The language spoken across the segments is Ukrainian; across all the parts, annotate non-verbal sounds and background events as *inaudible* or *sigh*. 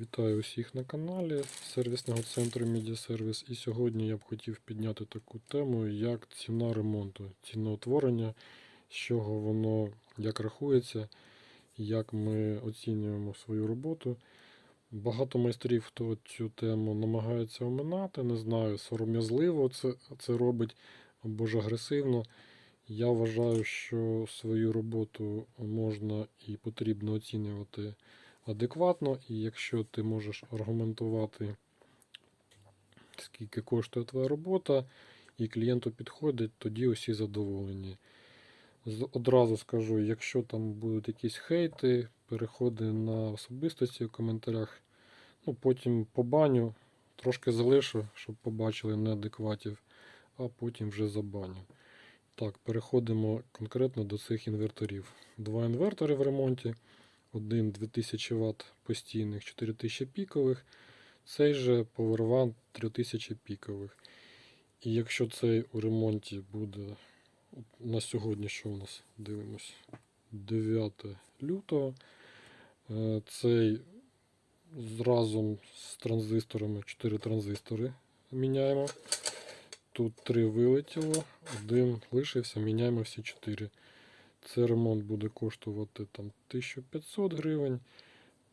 Вітаю усіх на каналі сервісного центру Медіасервіс. І сьогодні я б хотів підняти таку тему, як ціна ремонту, ціноутворення, з чого воно як рахується, як ми оцінюємо свою роботу. Багато майстрів, хто цю тему намагається оминати, не знаю, сором'язливо це, це робить або ж агресивно. Я вважаю, що свою роботу можна і потрібно оцінювати адекватно, і якщо ти можеш аргументувати, скільки коштує твоя робота, і клієнту підходить, тоді усі задоволені. Одразу скажу, якщо там будуть якісь хейти, переходи на особистості в коментарях, ну потім побаню, трошки залишу, щоб побачили неадекватів, а потім вже забаню. Так, переходимо конкретно до цих інверторів. Два інвертори в ремонті. Один 2000 Вт постійних, 4000 пікових. Цей же PowerOne 3000 пікових. І якщо цей у ремонті буде на сьогодні, що у нас дивимось, 9 лютого, е, цей разом з транзисторами, 4 транзистори міняємо. Тут 3 вилетіло, один лишився, міняємо всі 4 це ремонт буде коштувати там 1500 гривень,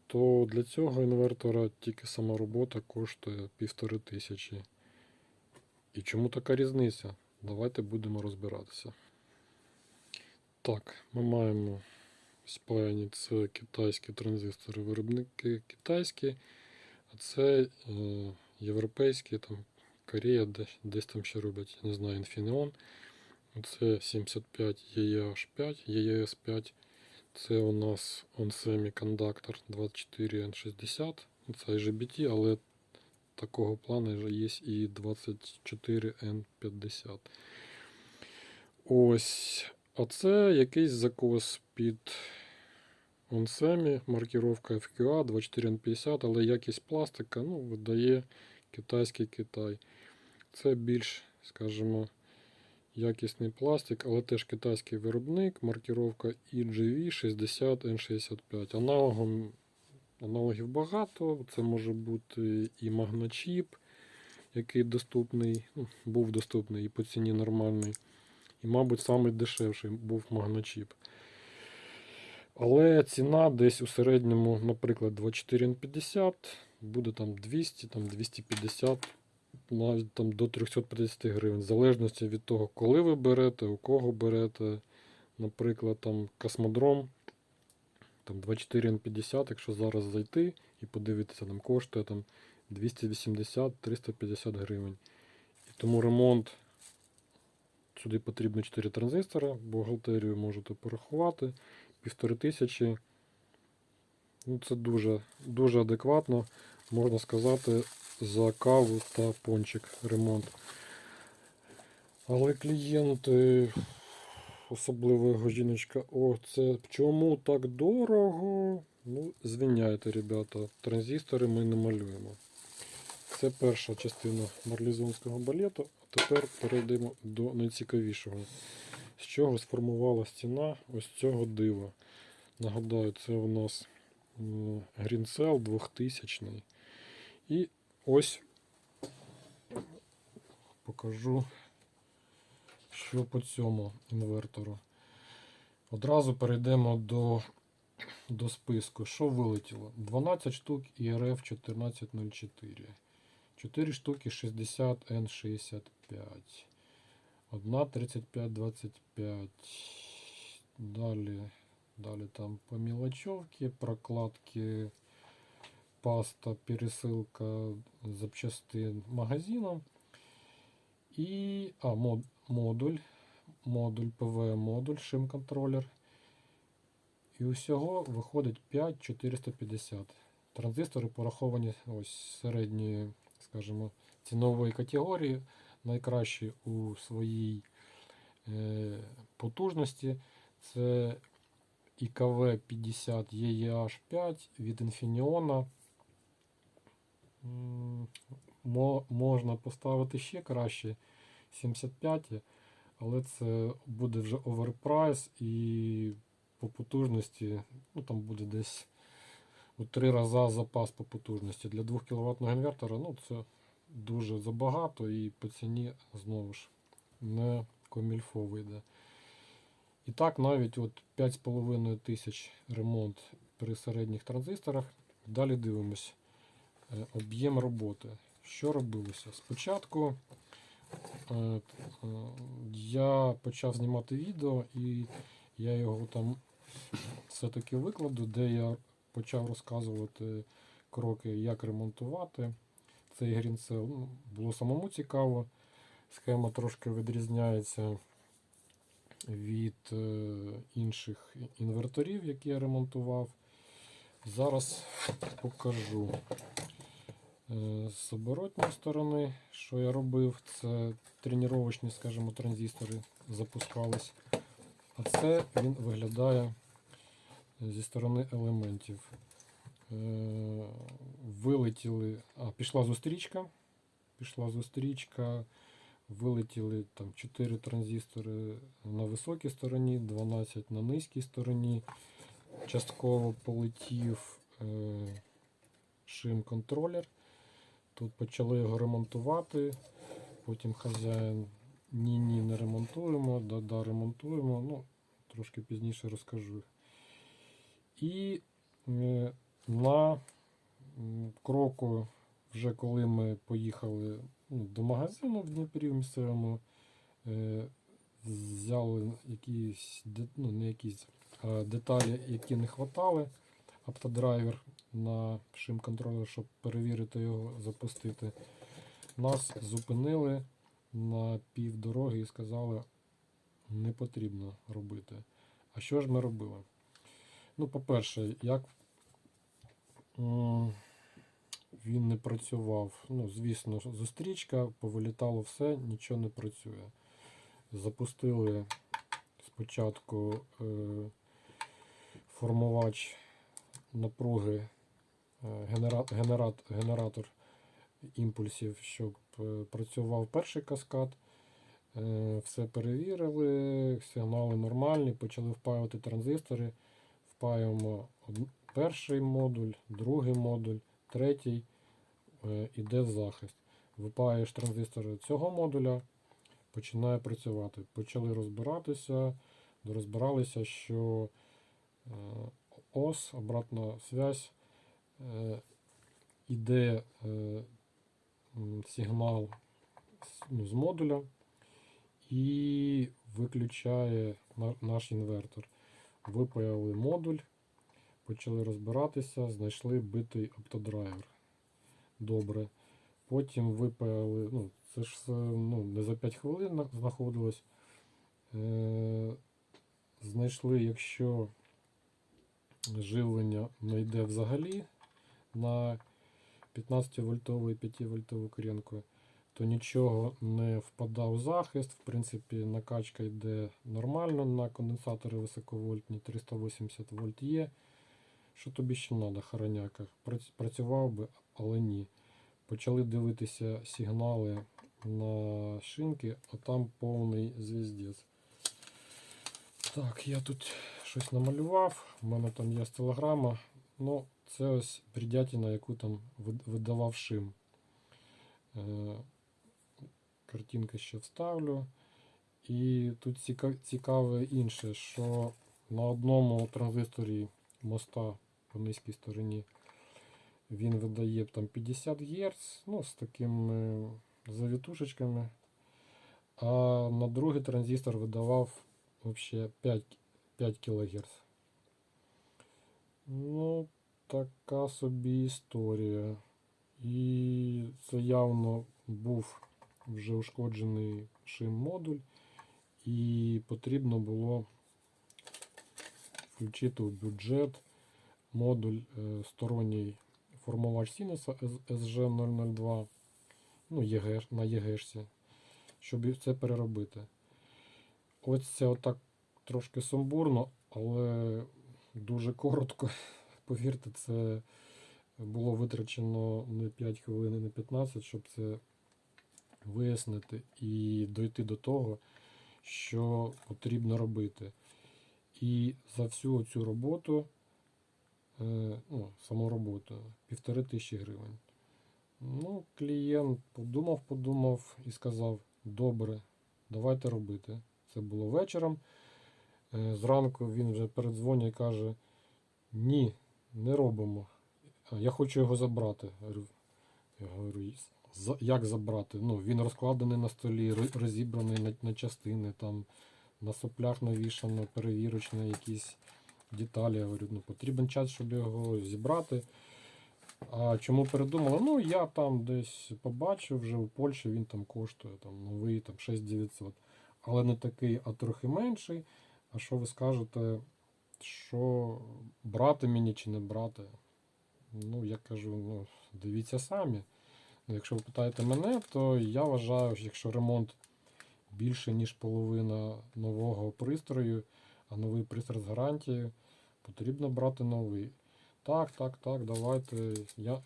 то для цього інвертора тільки сама робота коштує 1500. І чому така різниця? Давайте будемо розбиратися. Так, ми маємо спаяні це китайські транзистори, виробники китайські, а це е, європейські, там Корея десь, там ще роблять, не знаю, Infineon. Це 75 EEH5, EES5. Це у нас он Semiconductor 24N60. Це IGBT, але такого плану вже є і 24N50. Ось. А це якийсь закос під OnSemi, маркіровка FQA 24N50, але якість пластика ну, видає китайський Китай. Це більш, скажімо, якісний пластик, але теж китайський виробник, маркіровка EGV 60N65. Аналогом, аналогів багато. Це може бути і магночіп, який доступний, ну, був доступний і по ціні нормальний. І, мабуть, самий дешевший був магночіп. Але ціна десь у середньому, наприклад, 24N50 буде там 200, там 250 навіть там до 350 гривень, в залежності від того, коли ви берете, у кого берете. Наприклад, там космодром там 24N50, якщо зараз зайти і подивитися, там коштує там 280-350 гривень. І тому ремонт сюди потрібно 4 транзистора, бухгалтерію можете порахувати, півтори тисячі. Ну, це дуже, дуже адекватно, можна сказати, за каву та пончик ремонт. Але клієнти, особливо його жіночка, о, це чому так дорого? Ну, звиняйте, ребята, транзистори ми не малюємо. Це перша частина марлізонського балету. А тепер перейдемо до найцікавішого. З чого сформувалася ціна ось цього дива. Нагадаю, це у нас м, Greencell 2000. І ось покажу, що по цьому інвертору. Одразу перейдемо до, до списку. Що вилетіло? 12 штук IRF 1404. 4 штуки 60N65. Одна 3525. Далі, далі там по мелочевке, прокладки, паста, пересилка запчастин магазином. І а, мод, модуль, модуль, PV модуль, шим контролер. І усього виходить 5450. Транзистори пораховані ось середньої, скажімо, цінової категорії, найкращі у своїй е, потужності. Це ІКВ 50 EEH5 від Infineon. Можна поставити ще краще 75, але це буде вже оверпрайс і по потужності ну, там буде десь у три рази запас по потужності. Для 2 кВт інвертора ну, це дуже забагато і по ціні знову ж не комільфо вийде. І так навіть от 5,5 тисяч ремонт при середніх транзисторах. Далі дивимось. Е, Об'єм роботи. Що робилося? Спочатку е, е, я почав знімати відео і я його там все-таки викладу, де я почав розказувати кроки, як ремонтувати цей грінцел. Ну, було самому цікаво. Схема трошки відрізняється від інших інверторів, які я ремонтував. Зараз покажу. Е, З оборотньої сторони, що я робив, це тренувачні, скажімо, транзистори запускались. А це він виглядає зі сторони елементів. Е, Вилетіли, а пішла зустрічка. Пішла зустрічка, вилетіли там 4 транзистори на високій стороні, 12 на низькій стороні. Частково полетів е, шим-контролер. Тут почали його ремонтувати. Потім хазяїн ні-ні, не ремонтуємо, да-да, ремонтуємо. Ну, трошки пізніше розкажу. І е, на кроку, вже коли ми поїхали ну, до магазину в Дніпрі в місцевому, е, взяли якісь, ну, не якісь, а деталі, які не хватали, автодрайвер на шим контролер, щоб перевірити його, запустити. Нас зупинили на півдороги і сказали, не потрібно робити. А що ж ми робили? Ну, по-перше, як він не працював. Ну, звісно, зустрічка, повилітало все, нічого не працює. Запустили спочатку е, формувач напруги, е, генерат, генератор імпульсів, щоб е, працював перший каскад. Е, Все перевірили, сигнали нормальні, почали впаювати транзистори. Впаюємо перший модуль, другий модуль, третій, іде захист. Випаєш транзистори цього модуля, починає працювати. Почали розбиратися, розбиралися, що ОС, обратна зв'язь, е, іде е, м, сигнал з- ну, модуля і виключає наш інвертор. Випаяли модуль, почали розбиратися, знайшли битий оптодрайвер. Добре. Потім випаяли, ну, це ж ну, не за 5 хвилин знаходилось. Е, знайшли, якщо живлення не йде взагалі на 15 вольтову і 5 вольтову крінку, то нічого не впадав у захист. В принципі, накачка йде нормально на конденсатори високовольтні, 380 вольт є. Що тобі ще треба, хороняка? Працював би, але ні. Почали дивитися сигнали на шинки, а там повний звіздець. Так, я тут щось намалював, у мене там є стелограма. Ну, це ось бредятина, яку там видавав шим. Е, картинки ще вставлю. І тут ціка- цікаве інше, що на одному транзисторі моста по низькій стороні він видає там 50 Гц, ну, з такими завітушечками. А на другий транзистор видавав вообще 5, 5 кГц. Ну, така собі історія. І це явно був вже ушкоджений шим модуль, і потрібно було включити у бюджет модуль е, сторонній формувач синуса SG002 ну, EG, на EG, щоб це переробити. Ось це отак трошки сумбурно, але дуже коротко. *laughs* Повірте, це було витрачено не 5 хвилин, не 15, щоб це вияснити і дойти до того, що потрібно робити. І за всю цю роботу е, ну, саму роботу, півтори тисячі гривень. Ну, клієнт подумав, подумав і сказав: добре, давайте робити. Це було вечором. Е, Зранку він вже передзвонює і каже: Ні, не робимо. Я хочу його забрати. Я говорю, як забрати? Ну, він розкладений на столі, розібраний на, на частини, там на соплях навішано, перевірочні якісь деталі. Я говорю, ну потрібен час, щоб його зібрати. А чому передумала? Ну, я там десь побачив вже у Польщі, він там коштує там, новий там 6900. Але не такий, а трохи менший. А що ви скажете, що брати мені чи не брати? Ну, я кажу, ну, дивіться самі. Ну, Якщо ви питаєте мене, то я вважаю, що якщо ремонт більше, ніж половина нового пристрою, а новий пристрій з гарантією, потрібно брати новий. Так, так, так, давайте. Я,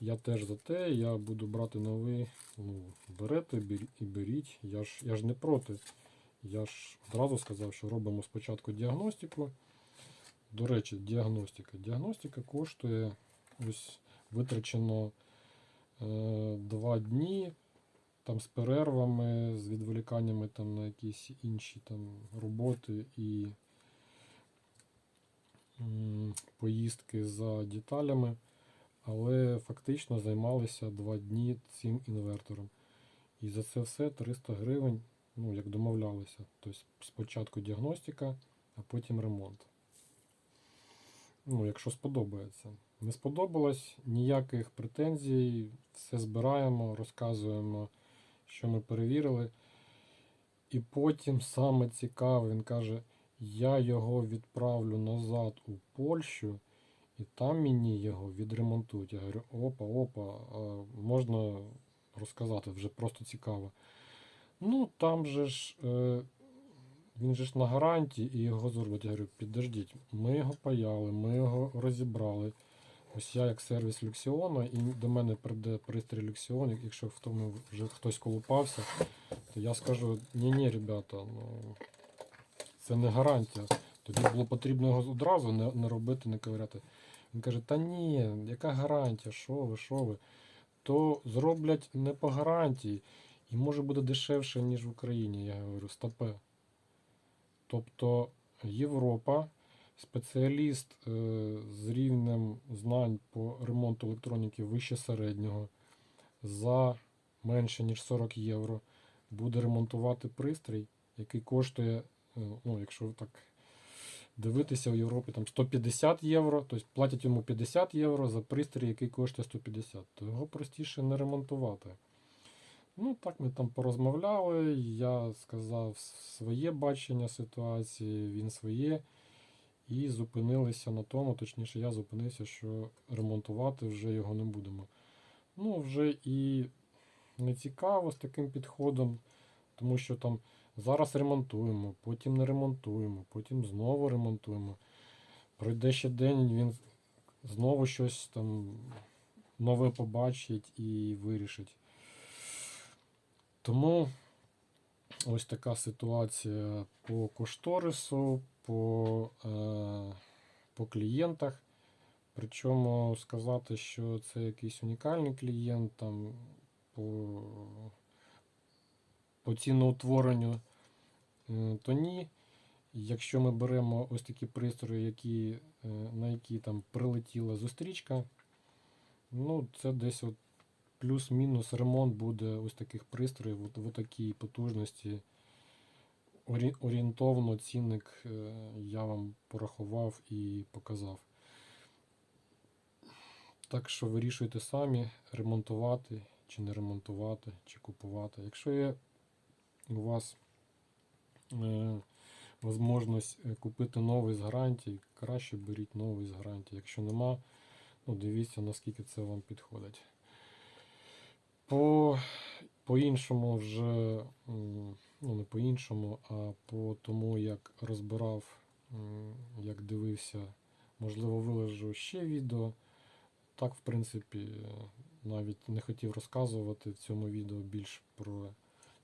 я теж за те, я буду брати новий. Ну, берете і беріть. Я ж, я ж не проти. Я ж одразу сказав, що робимо спочатку діагностику. До речі, діагностика. Діагностика коштує ось витрачено е, два дні там з перервами, з відволіканнями там на якісь інші там роботи і поїздки за деталями. Але фактично займалися два дні цим інвертором. І за це все 300 гривень, ну як домовлялися. Тобто спочатку діагностика, а потім ремонт. Ну, якщо сподобається. Не сподобалось, ніяких претензій, все збираємо, розказуємо, що ми перевірили. І потім саме цікаве, він каже, я його відправлю назад у Польщу, і там мені його відремонтують. Я говорю, опа, опа, можна розказати, вже просто цікаво. Ну, там же ж е, він же ж на гарантії і його зроблять. Я говорю, підождіть, ми його паяли, ми його розібрали. Ось я як сервіс Люксіона, і до мене прийде пристрій Люксіон, якщо в тому вже хтось колупався, то я скажу, ні-ні, ребята, ну це не гарантія. Тоді було потрібно його одразу не, не робити, не ковиряти. Він каже, та ні, яка гарантія, що ви, що ви? То зроблять не по гарантії, і може буде дешевше, ніж в Україні. Я говорю, стопе. Тобто Європа, спеціаліст е, з рівнем знань по ремонту електроніки вище середнього за менше ніж 40 євро буде ремонтувати пристрій, який коштує, е, ну, якщо так дивитися в Європі, там 150 євро, тобто платять йому 50 євро за пристрій, який коштує 150, то його простіше не ремонтувати. Ну, так ми там порозмовляли. Я сказав своє бачення ситуації, він своє. І зупинилися на тому, точніше, я зупинився, що ремонтувати вже його не будемо. Ну, вже і не цікаво з таким підходом, тому що там зараз ремонтуємо, потім не ремонтуємо, потім знову ремонтуємо. Пройде ще день, він знову щось там нове побачить і вирішить. Тому ось така ситуація по кошторису, по, е, по клієнтах. Причому сказати, що це якийсь унікальний клієнт там по, по ціноутворенню, е, то ні. Якщо ми беремо ось такі пристрої, які, е, на які там прилетіла зустрічка, ну це десь от плюс-мінус ремонт буде ось таких пристроїв от, в такій потужності. Орі- Орієнтовно цінник е, я вам порахував і показав. Так що вирішуйте самі, ремонтувати чи не ремонтувати, чи купувати. Якщо є у вас е, можливість е, купити новий з гарантії, краще беріть новий з гарантії. Якщо нема, ну дивіться, наскільки це вам підходить. По, по-іншому вже, ну не по-іншому, а по тому, як розбирав, як дивився, можливо, виложу ще відео. Так, в принципі, навіть не хотів розказувати в цьому відео більш про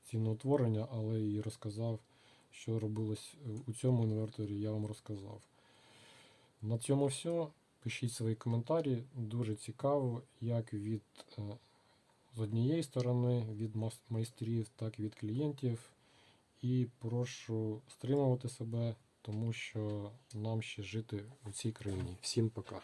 ціноутворення, але і розказав, що робилось у цьому інверторі, я вам розказав. На цьому все. Пишіть свої коментарі. Дуже цікаво, як від е, з однієї сторони, від майстрів, так і від клієнтів. І прошу стримувати себе, тому що нам ще жити у цій країні. Всім пока.